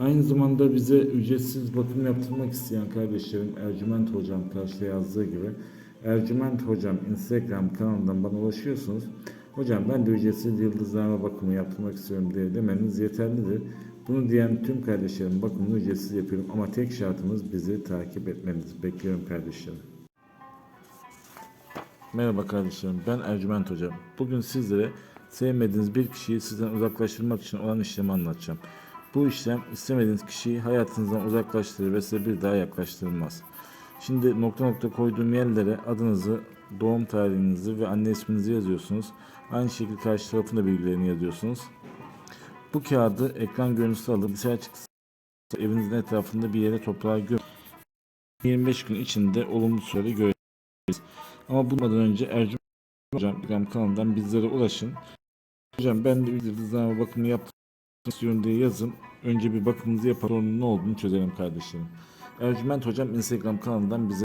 Aynı zamanda bize ücretsiz bakım yaptırmak isteyen kardeşlerim Ercüment Hocam karşıda yazdığı gibi Ercüment Hocam Instagram kanalından bana ulaşıyorsunuz. Hocam ben de ücretsiz yıldızlarma bakımı yaptırmak istiyorum diye demeniz yeterlidir. Bunu diyen tüm kardeşlerim bakımını ücretsiz yapıyorum ama tek şartımız bizi takip etmeniz. Bekliyorum kardeşlerim. Merhaba kardeşlerim, ben Ercüment Hocam. Bugün sizlere sevmediğiniz bir kişiyi sizden uzaklaştırmak için olan işlemi anlatacağım. Bu işlem istemediğiniz kişiyi hayatınızdan uzaklaştırır ve size bir daha yaklaştırmaz. Şimdi nokta nokta koyduğum yerlere adınızı, doğum tarihinizi ve anne isminizi yazıyorsunuz. Aynı şekilde karşı tarafın da bilgilerini yazıyorsunuz. Bu kağıdı ekran görüntüsü alıp bilgisayar çıktısı evinizin etrafında bir yere toprağa gömün. 25 gün içinde olumlu sürede göreceğiz. Ama bundan önce Ercüment Hocam kanalından bizlere ulaşın. Hocam ben de yıldızlama bakımı yapmak istiyorum diye yazın. Önce bir bakımınızı yapar onun ne olduğunu çözelim kardeşlerim. Ercüment Hocam Instagram kanalından bize